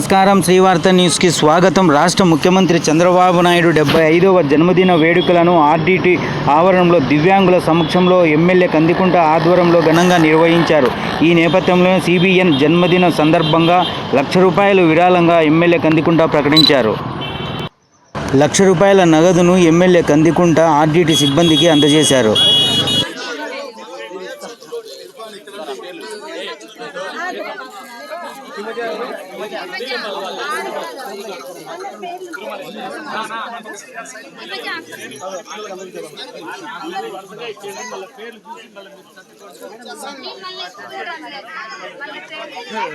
నమస్కారం. శ్రీవార్త న్యూస్కి స్వాగతం. రాష్ట్ర ముఖ్యమంత్రి చంద్రబాబు నాయుడు డెబ్బై ఐదవ జన్మదిన వేడుకలను ఆర్డీటీ ఆవరణంలో దివ్యాంగుల సమక్షంలో ఎమ్మెల్యే కందికుంట ఆధ్వర్యంలో ఘనంగా నిర్వహించారు. ఈ నేపథ్యంలో సిబిఎన్ జన్మదిన సందర్భంగా లక్ష రూపాయలు విరాళంగా ఎమ్మెల్యే కందికుంట ప్రకటించారు. లక్ష రూపాయల నగదును ఎమ్మెల్యే కందికుంట ఆర్డీటీ సిబ్బందికి అందజేశారు.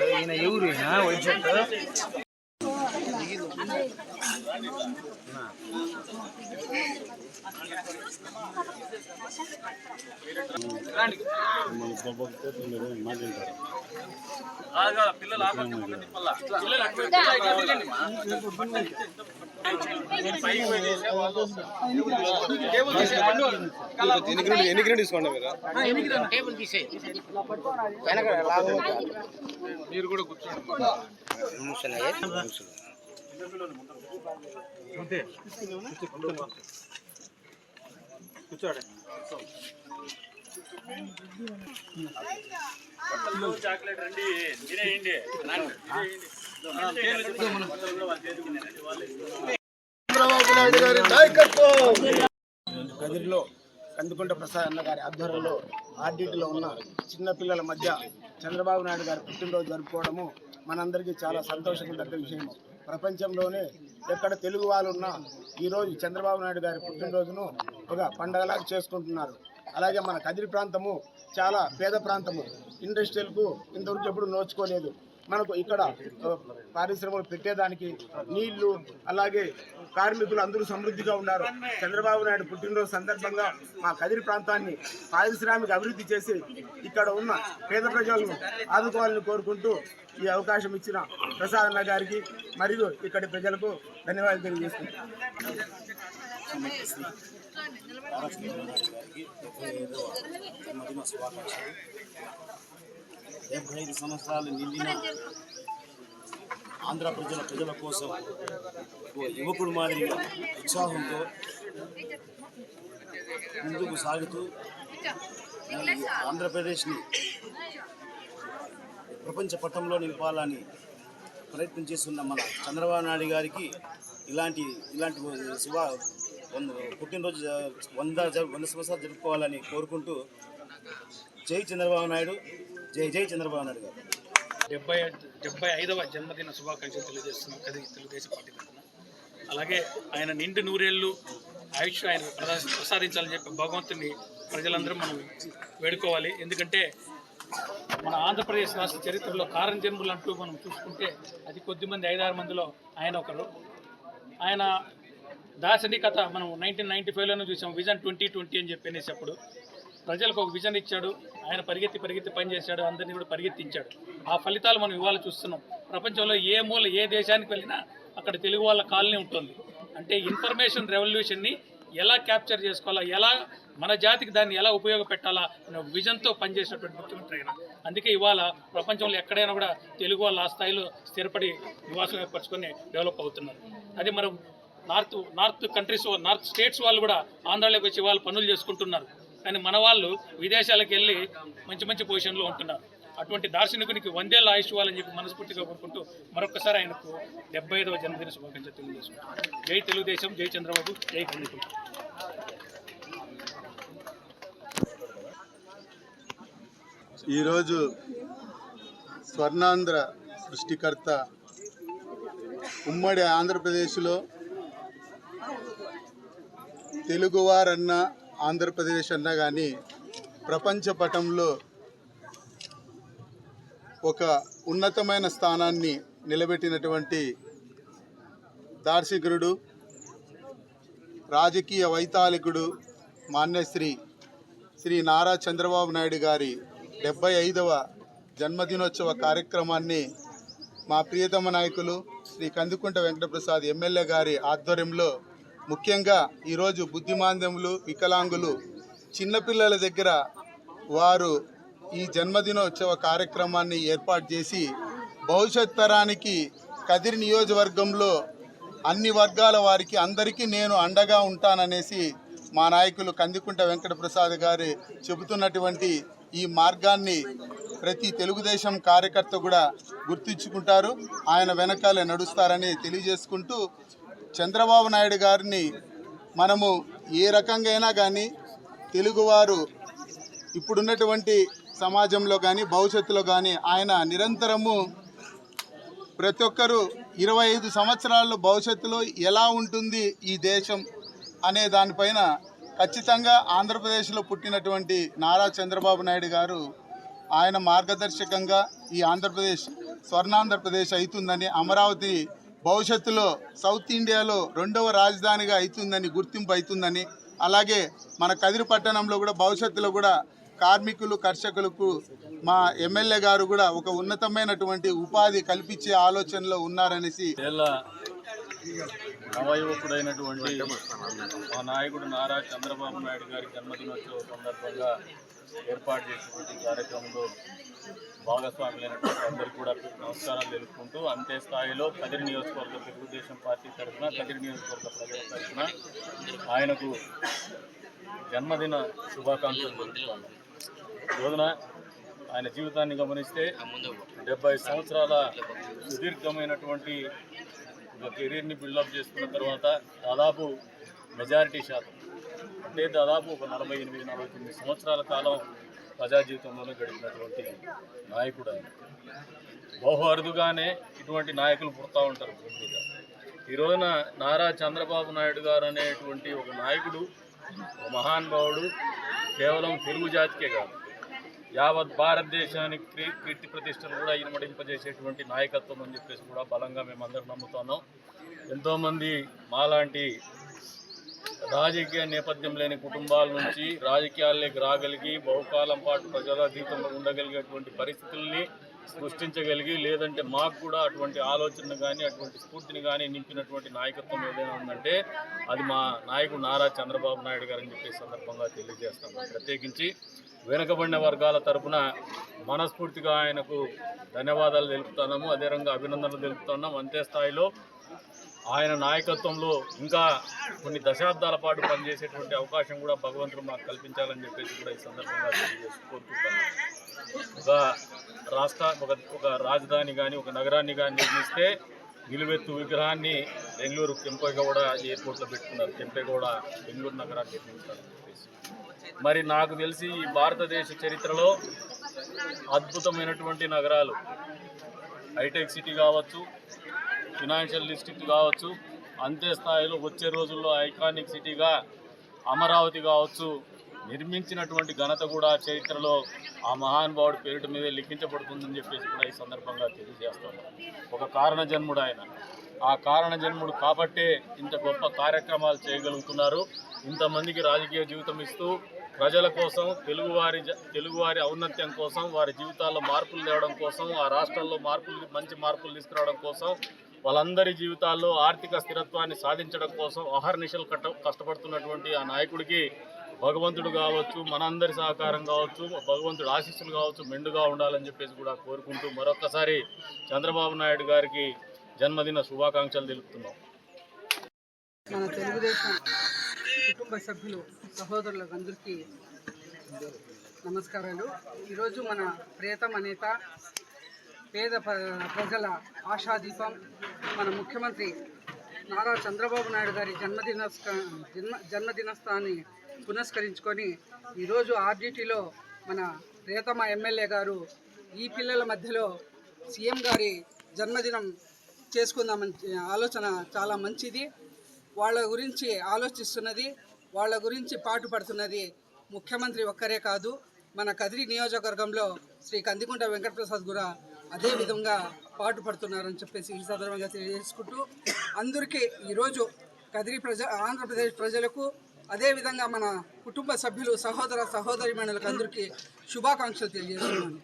ఈయన ఎవరు వైట్ షర్ట్ పిల్లలు ఎన్ని గ్రీన్ తీసుకోండి మీరు మీరు కూడా కూర్చోండి కూర్చోండి చాక్లెట్ రండి తినేయండి గదిలో కందుకుంట ప్రసాద్ అన్న గారి ఆధ్వర్యంలో ఆర్డిటీలో ఉన్న చిన్నపిల్లల మధ్య చంద్రబాబు నాయుడు గారి పుట్టినరోజు జరుపుకోవడము మనందరికీ చాలా సంతోషకరమైన విషయం ప్రపంచంలోనే ఎక్కడ తెలుగు వాళ్ళు ఉన్నా ఈరోజు చంద్రబాబు నాయుడు గారి పుట్టినరోజును ఒక పండగలాగా చేసుకుంటున్నారు. అలాగే మన కదిరి ప్రాంతము చాలా పేద ప్రాంతము. ఇండస్ట్రియల్కు ఇంతవరకు ఎప్పుడు నోచుకోలేదు. మనకు ఇక్కడ పారిశ్రమలు పెట్టేదానికి నీళ్ళు అలాగే కార్మికులు అందరూ సమృద్ధిగా ఉన్నారు. చంద్రబాబు నాయుడు పుట్టినరోజు సందర్భంగా మా కదిరి ప్రాంతాన్ని పారిశ్రామిక అభివృద్ధి చేసి ఇక్కడ ఉన్న పేద ప్రజలను ఆదుకోవాలని కోరుకుంటూ ఈ అవకాశం ఇచ్చిన ప్రసాద్ అన్న గారికి మరియు ఇక్కడి ప్రజలకు ధన్యవాదాలు తెలియజేస్తున్నాను. డెబ్బై ఐదు సంవత్సరాలు నిండిన ఆంధ్ర ప్రజల ప్రజల కోసం ఓ యువకుడు మాదిరిగా ఉత్సాహంతో ముందుకు సాగుతూ ఆంధ్రప్రదేశ్ని ప్రపంచ పటంలో నింపాలని ప్రయత్నం చేస్తున్న మన చంద్రబాబు నాయుడు గారికి ఇలాంటి ఇలాంటి శుభ వంద పుట్టినరోజు వంద వంద సంవత్సరాలు జరుపుకోవాలని కోరుకుంటూ జై చంద్రబాబు నాయుడు జై జై చంద్రబాబు నాయుడు గారు. డెబ్బై డెబ్బై ఐదవ జన్మదిన శుభాకాంక్షలు తెలియజేస్తున్నాం కది తెలుగుదేశం పార్టీ తరఫున. అలాగే ఆయన నిండు నూరేళ్ళు ఆయుష్ ఆయన ప్రదా- ప్రసాదించాలని చెప్పి భగవంతుని ప్రజలందరూ మనం వేడుకోవాలి. ఎందుకంటే మన ఆంధ్రప్రదేశ్ రాష్ట్ర చరిత్రలో కారం జన్ములు అంటూ మనం చూసుకుంటే అది కొద్ది మంది ఐదారు మందిలో ఆయన ఒకరు. ఆయన దార్శనికత మనం నైన్టీన్ నైన్టీ ఫైవ్లోనే చూసాం. విజన్ ట్వంటీ ట్వంటీ అని చెప్పనేసి అప్పుడు. ప్రజలకు ఒక విజన్ ఇచ్చాడు. ఆయన పరిగెత్తి పరిగెత్తి పనిచేశాడు అందరినీ కూడా పరిగెత్తించాడు. ఆ ఫలితాలు మనం ఇవాళ చూస్తున్నాం. ప్రపంచంలో ఏ మూల ఏ దేశానికి వెళ్ళినా అక్కడ తెలుగు వాళ్ళ కాలనీ ఉంటుంది. అంటే ఇన్ఫర్మేషన్ రెవల్యూషన్ని ఎలా క్యాప్చర్ చేసుకోవాలా ఎలా మన జాతికి దాన్ని ఎలా ఉపయోగపెట్టాలా అనే విజన్తో పనిచేసినటువంటి ముఖ్యమంత్రి ఆయన. అందుకే ఇవాళ ప్రపంచంలో ఎక్కడైనా కూడా తెలుగు వాళ్ళు ఆ స్థాయిలో స్థిరపడి నివాసం ఏర్పరచుకొని డెవలప్ అవుతున్నారు. అది మనం north north countries north states వాళ్ళు కూడా ఆంధ్రాలోకి వచ్చి వాళ్ళు పనులు చేసుకుంటున్నారు. కానీ మన వాళ్ళు విదేశాలకు వెళ్ళి మంచి మంచి పొజిషన్లో ఉంటున్నారు. అటువంటి దార్శనికునికి వందేళ్ళ ఆయుష్ ఇవ్వాలని చెప్పి మనస్ఫూర్తిగా కోరుకుంటూ మరొకసారి ఆయనకు డెబ్బై ఐదవ జన్మదిన శుభాకాంక్షలు తెలియజేసుకుంటాం జై తెలుగుదేశం జై చంద్రబాబు జై కందుకు ఈరోజు స్వర్ణాంధ్ర సృష్టికర్త ఉమ్మడి ఆంధ్రప్రదేశ్లో తెలుగువారన్న ఆంధ్రప్రదేశ్ అన్నా కానీ ప్రపంచ పటంలో ఒక ఉన్నతమైన స్థానాన్ని నిలబెట్టినటువంటి దార్శనికుడు రాజకీయ వైతాళికుడు మాన్యశ్రీ శ్రీ నారా చంద్రబాబు నాయుడు గారి డెబ్బై ఐదవ జన్మదినోత్సవ కార్యక్రమాన్ని మా ప్రియతమ నాయకులు శ్రీ కందుకుంట వెంకటప్రసాద్ ఎమ్మెల్యే గారి ఆధ్వర్యంలో ముఖ్యంగా ఈరోజు బుద్ధిమాంద్యములు వికలాంగులు చిన్నపిల్లల దగ్గర వారు ఈ జన్మదినోత్సవ కార్యక్రమాన్ని ఏర్పాటు చేసి భవిష్యత్ తరానికి కదిరి నియోజకవర్గంలో అన్ని వర్గాల వారికి అందరికీ నేను అండగా ఉంటాననేసి మా నాయకులు కందికుంట వెంకటప్రసాద్ గారు చెబుతున్నటువంటి ఈ మార్గాన్ని ప్రతి తెలుగుదేశం కార్యకర్త కూడా గుర్తించుకుంటారు. ఆయన వెనకాలే నడుస్తారని తెలియజేసుకుంటూ చంద్రబాబు నాయుడు గారిని మనము ఏ రకంగా అయినా కానీ తెలుగువారు ఇప్పుడున్నటువంటి సమాజంలో కానీ భవిష్యత్తులో కానీ ఆయన నిరంతరము ప్రతి ఒక్కరూ ఇరవై ఐదు సంవత్సరాలు భవిష్యత్తులో ఎలా ఉంటుంది ఈ దేశం అనే దానిపైన ఖచ్చితంగా ఆంధ్రప్రదేశ్లో పుట్టినటువంటి నారా చంద్రబాబు నాయుడు గారు ఆయన మార్గదర్శకంగా ఈ ఆంధ్రప్రదేశ్ స్వర్ణాంధ్రప్రదేశ్ అవుతుందని అమరావతి భవిష్యత్తులో సౌత్ ఇండియాలో రెండవ రాజధానిగా అవుతుందని గుర్తింపు అవుతుందని అలాగే మన కదిరి పట్టణంలో కూడా భవిష్యత్తులో కూడా కార్మికులు కర్షకులకు మా ఎమ్మెల్యే గారు కూడా ఒక ఉన్నతమైనటువంటి ఉపాధి కల్పించే ఆలోచనలో ఉన్నారనేసి నవయువకుడైనటువంటి మా నాయకుడు నారా చంద్రబాబు నాయుడు గారి జన్మదినోత్సవ సందర్భంగా ఏర్పాటు చేసినటువంటి కార్యక్రమంలో భాగస్వాములైనటువంటి అందరికీ కూడా నమస్కారాలు తెలుపుకుంటూ అంతే స్థాయిలో కదిరి నియోజకవర్గ తెలుగుదేశం పార్టీ తరఫున కదిరి నియోజకవర్గ ప్రజల తరఫున ఆయనకు జన్మదిన శుభాకాంక్షలు తెలుపుతున్నాను రోజున ఆయన జీవితాన్ని గమనిస్తే డెబ్బై సంవత్సరాల సుదీర్ఘమైనటువంటి ఒక కెరీర్ని బిల్డప్ చేసుకున్న తర్వాత దాదాపు మెజారిటీ శాతం నేను దాదాపు ఒక నలభై ఎనిమిది నలభై తొమ్మిది సంవత్సరాల కాలం ప్రజా జీవితంలోనే గడిపినటువంటి నాయకుడు ఆయన బహు అరుదుగానే ఇటువంటి నాయకులు పుడతా ఉంటారు భూమి మీద. ఈ రోజున నారా చంద్రబాబు నాయుడు గారు అనేటువంటి ఒక నాయకుడు ఒక మహానుభావుడు కేవలం తెలుగు జాతికే కాదు యావత్ భారతదేశానికి కీర్తి ప్రతిష్టలు కూడా ఇనుమడింపజేసేటువంటి నాయకత్వం అని చెప్పేసి కూడా బలంగా మేమందరం నమ్ముతున్నాం. ఎంతోమంది మాలాంటి రాజకీయ నేపథ్యం లేని కుటుంబాల నుంచి రాజకీయాల్లోకి రాగలిగి బహుకాలం పాటు ప్రజల జీవితంలో ఉండగలిగేటువంటి పరిస్థితుల్ని సృష్టించగలిగి లేదంటే మాకు కూడా అటువంటి ఆలోచన కానీ అటువంటి స్ఫూర్తిని కానీ నింపినటువంటి నాయకత్వం ఏదైనా ఉందంటే అది మా నాయకుడు నారా చంద్రబాబు నాయుడు గారు అని చెప్పే సందర్భంగా తెలియజేస్తాం. ప్రత్యేకించి వెనుకబడిన వర్గాల తరపున మనస్ఫూర్తిగా ఆయనకు ధన్యవాదాలు తెలుపుతున్నాము. అదే రంగా అభినందనలు తెలుపుతున్నాం. అంతే స్థాయిలో ఆయన నాయకత్వంలో ఇంకా కొన్ని దశాబ్దాల పాటు పనిచేసేటువంటి అవకాశం కూడా భగవంతుడు మాకు కల్పించాలని చెప్పేసి కూడా ఈ సందర్భంగా తెలియజేసి ఒక రాష్ట్ర ఒక ఒక రాజధాని కానీ ఒక నగరాన్ని కానీ నిర్మిస్తే నిలువెత్తు విగ్రహాన్ని బెంగళూరు కెంపేగౌడ ఎయిర్పోర్ట్లో పెట్టుకున్నారు. కెంపేగౌడ బెంగళూరు నగరాన్ని నిర్మించాలని చెప్పేసి. మరి నాకు తెలిసి ఈ భారతదేశ చరిత్రలో అద్భుతమైనటువంటి నగరాలు హైటెక్ సిటీ కావచ్చు ఫినాన్షియల్ డిస్ట్రిక్ట్ కావచ్చు అంతే స్థాయిలో వచ్చే రోజుల్లో ఐకానిక్ సిటీగా అమరావతి కావచ్చు నిర్మించినటువంటి ఘనత కూడా చరిత్రలో ఆ మహానుభావుడి పేరిట మీదే లిఖించబడుతుందని చెప్పేసి కూడా ఈ సందర్భంగా తెలియజేస్తాను ఒక కారణ జన్ముడు ఆయన. ఆ కారణ జన్ముడు కాబట్టే ఇంత గొప్ప కార్యక్రమాలు చేయగలుగుతున్నారు. ఇంతమందికి రాజకీయ జీవితం ఇస్తూ ప్రజల కోసం తెలుగువారి జ- తెలుగువారి ఔన్నత్యం కోసం వారి జీవితాల్లో మార్పులు తేవడం కోసం ఆ రాష్ట్రాల్లో మార్పులు మంచి మార్పులు తీసుకురావడం కోసం వాళ్ళందరి జీవితాల్లో ఆర్థిక స్థిరత్వాన్ని సాధించడం కోసం అహర్నిశలు కట్ట కష్టపడుతున్నటువంటి ఆ నాయకుడికి భగవంతుడు కావచ్చు మనందరి సహకారం కావచ్చు భగవంతుడు ఆశీస్సులు కావచ్చు మెండుగా ఉండాలని చెప్పేసి కూడా కోరుకుంటూ మరొక్కసారి చంద్రబాబు నాయుడు గారికి జన్మదిన శుభాకాంక్షలు తెలుపుతున్నాం. మన తెలుగుదేశం కుటుంబ సభ్యులు సహోదరులకు అందరికీ నమస్కారాలు. ఈరోజు మన ప్రియతమ నేత పేద ప్ర- ప్రజల ఆశాదీపం మన ముఖ్యమంత్రి నారా చంద్రబాబు నాయుడు గారి జన్మదిన జన్మ జన్మదినోత్సవాన్ని పునస్కరించుకొని ఈరోజు ఆర్డిటీలో మన ప్రియతమ ఎమ్మెల్యే గారు ఈ పిల్లల మధ్యలో సీఎం గారి జన్మదినం చేసుకుందామని ఆలోచన చాలా మంచిది. వాళ్ళ గురించి ఆలోచిస్తున్నది వాళ్ళ గురించి పాటుపడుతున్నది ముఖ్యమంత్రి ఒక్కరే కాదు. మన కదిరి నియోజకవర్గంలో శ్రీ కందికుంట వెంకటప్రసాద్ కూడా అదేవిధంగా పాటుపడుతున్నారని చెప్పేసి ఈ సందర్భంగా తెలియజేసుకుంటూ అందరికీ ఈరోజు కదిరి ప్రజ ఆంధ్రప్రదేశ్ ప్రజలకు అదేవిధంగా మన కుటుంబ సభ్యులు సహోదర సహోదరిమణులకు అందరికీ శుభాకాంక్షలు తెలియజేస్తున్నాను.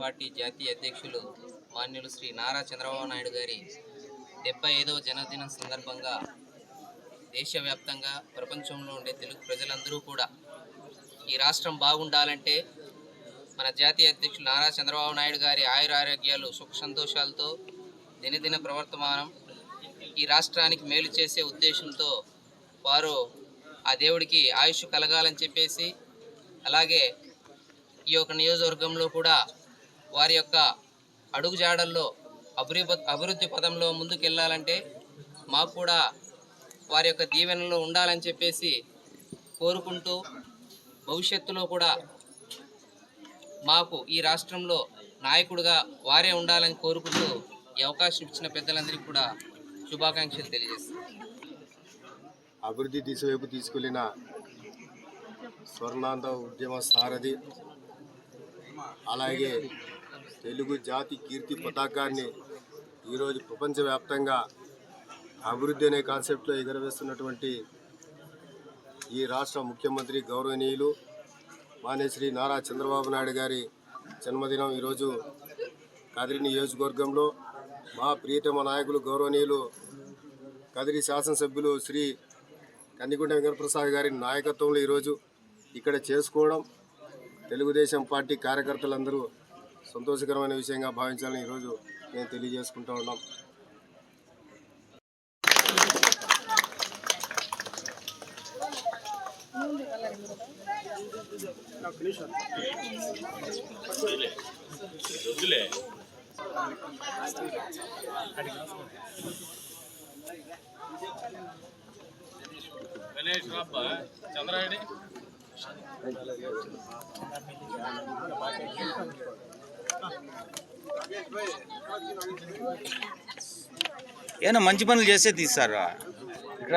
పార్టీ జాతీయ అధ్యక్షులు మాన్యులు శ్రీ నారా చంద్రబాబు నాయుడు గారి డెబ్బై ఐదవ జన్మదినం సందర్భంగా దేశవ్యాప్తంగా ప్రపంచంలో ఉండే తెలుగు ప్రజలందరూ కూడా ఈ రాష్ట్రం బాగుండాలంటే మన జాతీయ అధ్యక్షులు నారా చంద్రబాబు నాయుడు గారి ఆయుర ఆరోగ్యాలు సుఖ సంతోషాలతో దినదిన ప్రవర్తమానం ఈ రాష్ట్రానికి మేలు చేసే ఉద్దేశంతో వారు ఆ దేవుడికి ఆయుష్ కలగాలని చెప్పేసి అలాగే ఈ యొక్క నియోజకవర్గంలో కూడా వారి యొక్క అడుగుజాడల్లో అభివృద్ధి అభివృద్ధి పదంలో ముందుకు వెళ్ళాలంటే మాకు కూడా వారి యొక్క దీవెనలో ఉండాలని చెప్పేసి కోరుకుంటూ భవిష్యత్తులో కూడా మాకు ఈ రాష్ట్రంలో నాయకుడిగా వారే ఉండాలని కోరుకుంటూ ఈ అవకాశం ఇచ్చిన పెద్దలందరికీ కూడా శుభాకాంక్షలు తెలియజేస్తున్నాను అభివృద్ధి దిశ వైపు తీసుకెళ్ళిన స్వర్ణాంత ఉద్యమ సారథి అలాగే తెలుగు జాతి కీర్తి పతాకాన్ని ఈరోజు ప్రపంచవ్యాప్తంగా అభివృద్ధి అనే కాన్సెప్ట్లో ఎగరవేస్తున్నటువంటి ఈ రాష్ట్ర ముఖ్యమంత్రి గౌరవనీయులు మానేశ్రీ నారా చంద్రబాబు నాయుడు గారి జన్మదినం ఈరోజు కదిరి నియోజకవర్గంలో మా ప్రియతమ నాయకులు గౌరవనీయులు కదిరి శాసనసభ్యులు శ్రీ కన్నిగుంట వెంకటప్రసాద్ గారి నాయకత్వంలో ఈరోజు ఇక్కడ చేసుకోవడం తెలుగుదేశం పార్టీ కార్యకర్తలందరూ సంతోషకరమైన విషయంగా భావించాలని ఈరోజు మేము తెలియజేసుకుంటూ ఉన్నాం. గణేష్ రాబ్బా చంద్రాయుడి ఏమన్నా మంచి పనులు చేస్తే తీస్తారా? ఇక్కడ